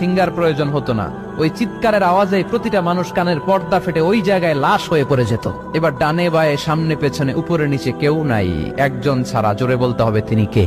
Singer প্রয়োজন হতো না। ওই চিৎকারের আওয়াজে প্রতিটা মানুষ কানের পর্দা ফেটে ওই জায়গায় লাশ হয়ে পড়ে যেত। এবার ডানে বায়ে, সামনে পেছনে, উপরে নিচে কেউ নাই। একজন ছাড়া জোরে বলতে হবে তিনি কে?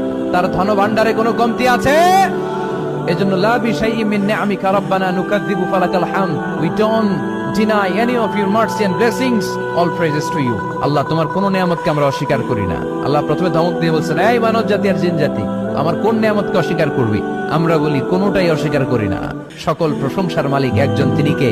তার ধন ভান্ডারে কোনো কমতি আছে? এজন্য লা বিশাইইন মিন নিআমিকা রাব্বানা নুকাযযিবু ফালাকাল হামদ। We don't deny any of your mercy and blessings. All praises to you. Allah, তোমার কোন নিয়ামতকে আমরা অস্বীকার করি না। আল্লাহ প্রথমে ধমক দিয়ে বলছেন, এই মানব জাতি আর জিন জাতি, আমার কোন নিয়ামতকে অস্বীকার করবি? আমরা বলি, কোনটাই অস্বীকার করি না। সকল প্রশংসার মালিক একজন, তিনি কে?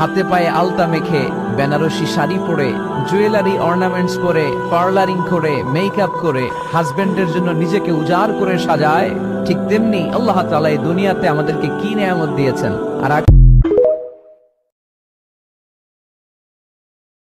হাতে পায়ে আলতা মেখে বেনারসি শাড়ি পরে, জুয়েলারি অর্নামেন্টস পরে পার্লারিং করে মেকআপ করে হাজবেন্ডের জন্য নিজেকে উজাড় করে সাজায়, ঠিক তেমনি আল্লাহ তালা এই দুনিয়াতে আমাদেরকে কি নিয়ামত দিয়েছেন? আর